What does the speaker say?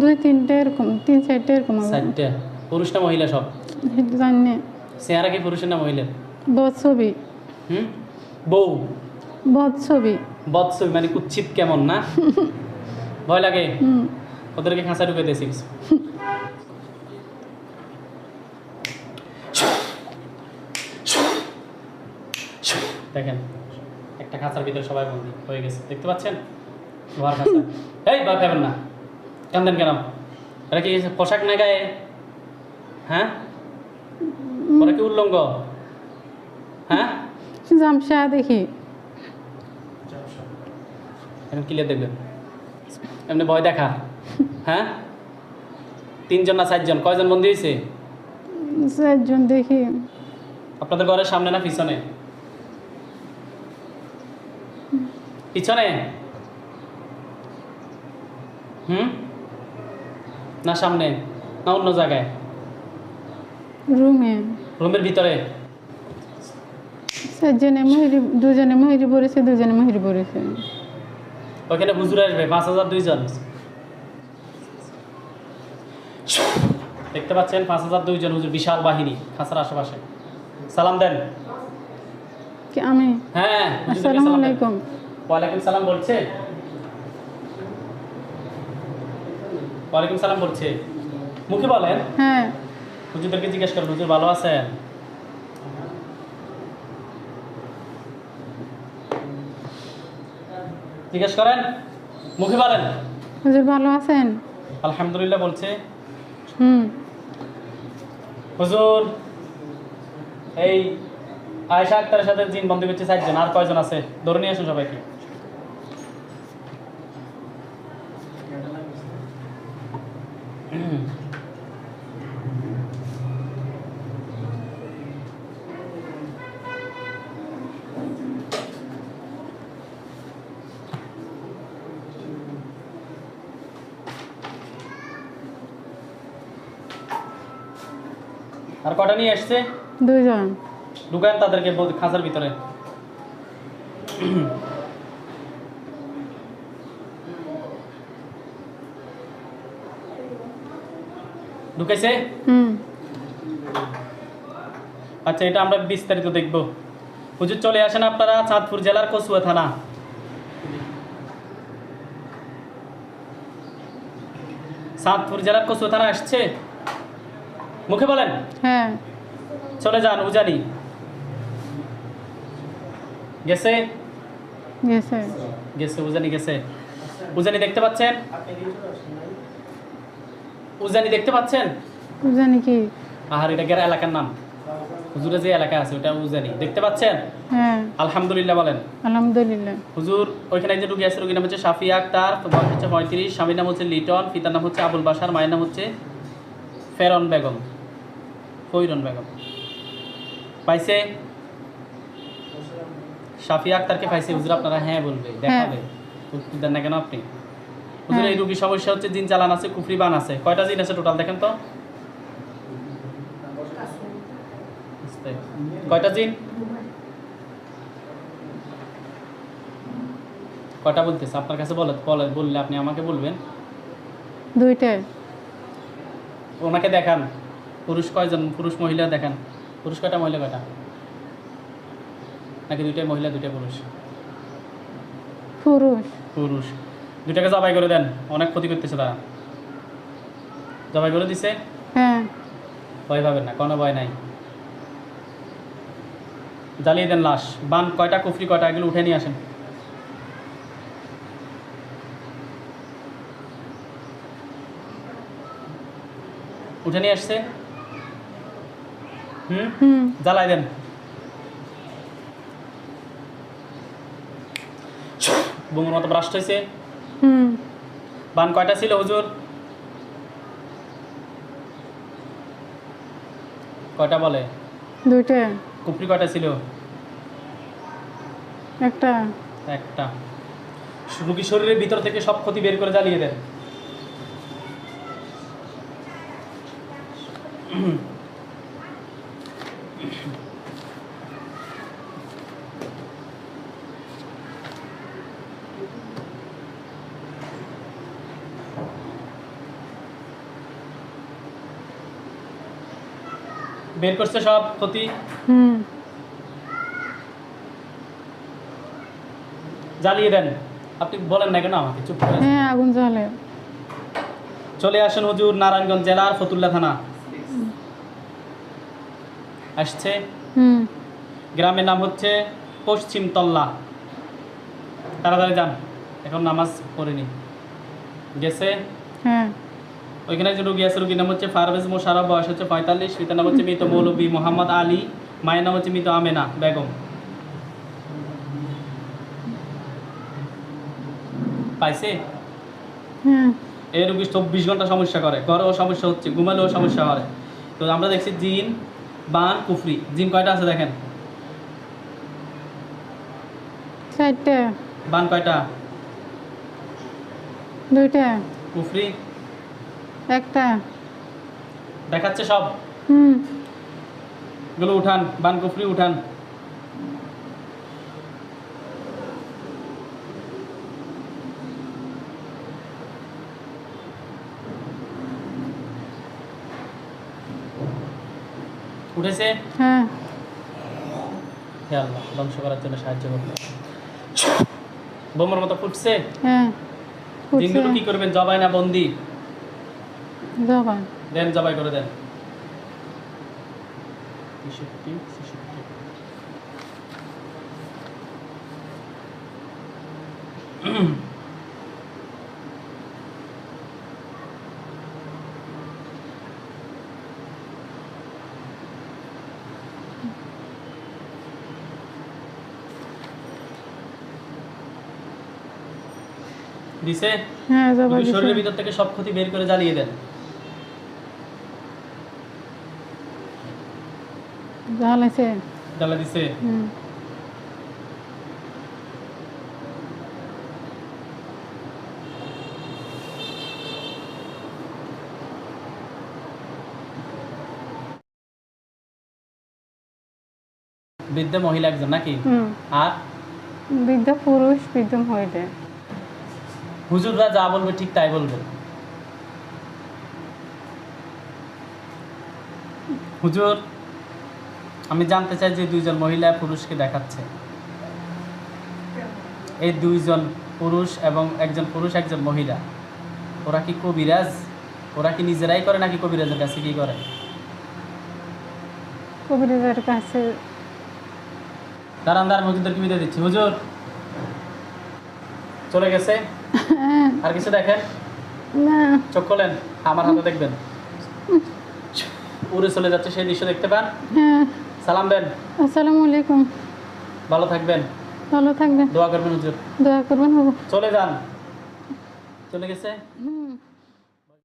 দুই তিনটে এরকম তিন চারটে এরকম চারটে। পুরুষ না মহিলা সব? জানি। না চেহারা কি পুরুষের না মহিলা? বদ ছবি। হুম? বউ? বদ ছবি। বৎসবি মানে কুচ্ছিত কেমন না? ভয় লাগে? হুম। ওদেরকে খাঁচা ঢুকে দিয়েছিস দেখেন একটা খাঁচার ভিতরে সবাই বন্দি হয়ে গেছে। দেখতে পাচ্ছেন? লোহার খাঁচা। এই ভয় পাবেন না। কান্দেন কেন? এটা কি পোশাক না গায়ে? হ্যাঁ? ওরা কি উল্লঙ্গ? হ্যাঁ? জামশা দেখি। এখন ক্লিয়ার দেখবেন। এমনি ভয় দেখা। হ্যাঁ? তিনজন না চারজন? কয়জন বন্দি হয়েছে চারজন দেখি। আপনাদের ঘরের সামনে না পিছনে? পিছনে? হুম? না সামনে না অন্য জায়গায়? রুমে। রুমের ভিতরে? চারজনে মহিরি দুজনে মহিরি পড়েছে দুজনে মহিরি পড়েছে। ওইখানে হুজুর আসবে পাঁচ হাজার দুইজন। দেখতে পাচ্ছেন পাঁচ হাজার দুইজন হুজুর বিশাল বাহিনী খাসার আশেপাশে। সালাম দেন। আমি? হ্যাঁ আসসালামু। আলাইকুম। ওয়ালাইকুম সালাম বলছে। ওয়ালাইকুম সালাম বলছে। মুখে বলেন। হ্যাঁ। হুজুরদেরকে জিজ্ঞেস করেন হুজুর ভালো আছেন? জিজ্ঞেস করেন মুখে বলেন। হুজুর ভালো আছেন? আলহামদুলিল্লাহ বলছে। হুম। হুজুর এই আয়সা আক্তারের সাথে জিন বন্ধু করছে চারজন আর কয়জন আছে? ধরে নিয়ে আসুন সবাইকে। আর কটা নিয়ে এসছে? দুজন ঢুকান তাদেরকে খাঁচার ভিতরে। ঢুকেছে? হুম। আচ্ছা এটা আমরা বিস্তারিত দেখব। হুজুর চলে আসেন আপনারা চাঁদপুর জেলার কচুয়া থানা। চাঁদপুর জেলার কচুয়া থানা আসছে? মুখে বলেন। হ্যাঁ। চলে যান উজানি। গেছে? গেছে। গেছে উজানি গেছে। উজানি দেখতে পাচ্ছেন? উজানি দেখতে পাচ্ছেন? জানি কি? আহার এটা গেরা এলাকার নাম? হুজুরে যে এলাকা আছে ওটা উজানি। দেখতে পাচ্ছেন? হ্যাঁ। আলহামদুলিল্লাহ বলেন। আলহামদুলিল্লাহ। হুজুর ওইখানে যে রুগী আছে রুগীর নাম হচ্ছে সাফিয়া আক্তার বয়স হচ্ছে পঁয়ত্রিশ স্বামীর নাম হচ্ছে লিটন পিতার নাম হচ্ছে আবুল বাসার মায়ের নাম হচ্ছে ফেরন বেগম। ফৈরন বেগম। পাইছে? সাফিয়া আক্তারকে পাইছে। হুজুর আপনারা হ্যাঁ বলবে দেখাবে। উত্তর দেন না কেন আপনি? হুজুর এই হ্যাঁ। রুগীর সমস্যা হচ্ছে জিন চালান আছে কুফরি বান আছে। কয়টা জিন আছে টোটাল দেখেন তো? কয়টা জিন? কয়টা বলতেছে? আপনার কাছে বলে বলে বললে আপনি আমাকে বলবেন? দুইটা ওনাকে দেখান। পুরুষ কয়জন? পুরুষ মহিলা? দেখান পুরুষ কয়টা মহিলা কয়টা? নাকি দুইটাই মহিলা দুইটাই পুরুষ? পুরুষ। পুরুষ। দুইটাকে জবাই করে দেন অনেক ক্ষতি করতেছে তারা। জবাই করে দিছে? হ্যাঁ। ভয় পাবেন না কোনো ভয় নাই। জ্বালিয়ে দেন লাশ। বান কয়টা কুফরি কয়টা এগুলো উঠে নিয়ে আসেন। উঠে নিয়ে আসছে? হুম। জ্বালাই দেন। বোমের মতো ব্রাস্ট হয়েছে হুম। বান কয়টা ছিল হুজুর? কয়টা বলে? দুইটা। কুফরি কয়টা ছিল? একটা। একটা। রুগী শরীরের ভিতর থেকে সব ক্ষতি বের করে জ্বালিয়ে দেন। বের করছে সব ক্ষতি। হুম। জ্বালিয়ে দেন। আপনি বলেন না কেন আমাকে চুপ করে হ্যাঁ আগুন জ্বলে। চলে আসেন হুজুর নারায়ণগঞ্জ জেলার ফতুল্লা থানা। আসছে। হুম। গ্রামের নাম হচ্ছে পশ্চিম তল্লা। তাড়াতাড়ি যান এখন নামাজ পড়েনি গেছে? হ্যাঁ। ওইখানে যে রুগী আছে রুগীর নাম হচ্ছে ফারভেজ মোশারফ বয়স হচ্ছে পঁয়তাল্লিশ। পিতার নাম হচ্ছে মৃত মৌলবী মোহাম্মদ আলী মায়ের নাম হচ্ছে মৃত আমেনা বেগম। পাইছে? এই রুগী চব্বিশ ঘণ্টা সমস্যা করে ঘরেও সমস্যা হচ্ছে ঘুমালেও সমস্যা করে। তো আমরা দেখছি জিন বান কুফরি। জিন কয়টা আছে দেখেন? বান কয়টা? দুইটা। কুফরি? একটা। দেখাচ্ছে সব? হুম। এগুলো উঠান বান কুফরি উঠান। উঠেছে? হ্যাঁ। হে আল্লাহ ধ্বংস করার জন্য সাহায্য করবে। বোমার মতো ফুটছে? হ্যাঁ। দিনগুলো কি করবেন? জবাই না বন্দি? জবান দেন জবাই করে দেন তেষট্টি ছেষট্টি দিছে হ্যাঁ জবাই শরীরের ভিতর থেকে সব ক্ষতি বের করে জ্বালিয়ে দেন। জ্বালাইছে জ্বালা দিছে? হুম। বৃদ্ধ মহিলা একজন নাকি? আর? বৃদ্ধ পুরুষ বৃদ্ধ মহিলা। হুজুররা যা বলবে ঠিক তাই বলবে। হুজুর আমি জানতে চাই যে দুইজন মহিলা পুরুষকে দেখাচ্ছে। এই দুইজন পুরুষ এবং একজন পুরুষ একজন মহিলা। ওরা কি কবিরাজ? ওরা কি নিজেরাই করে নাকি কবিরাজের কাছে কি করে? কবিরাজের কাছে দাঁড়ান দাঁড়ান বিদায় দিচ্ছি? হুজুর চলে গেছে? আর কিছু দেখেন? না। চোখ খোলেন? আমার হাতে দেখবেন। উড়ে চলে যাচ্ছে সেই দৃশ্য দেখতে পান? হ্যাঁ। সালাম দেন। আসসালামু আলাইকুম। ভালো থাকবেন। ভালো থাকবেন। দোয়া করবেন হুজুর। দোয়া করবেন চলে যান। চলে গেছে? হুম।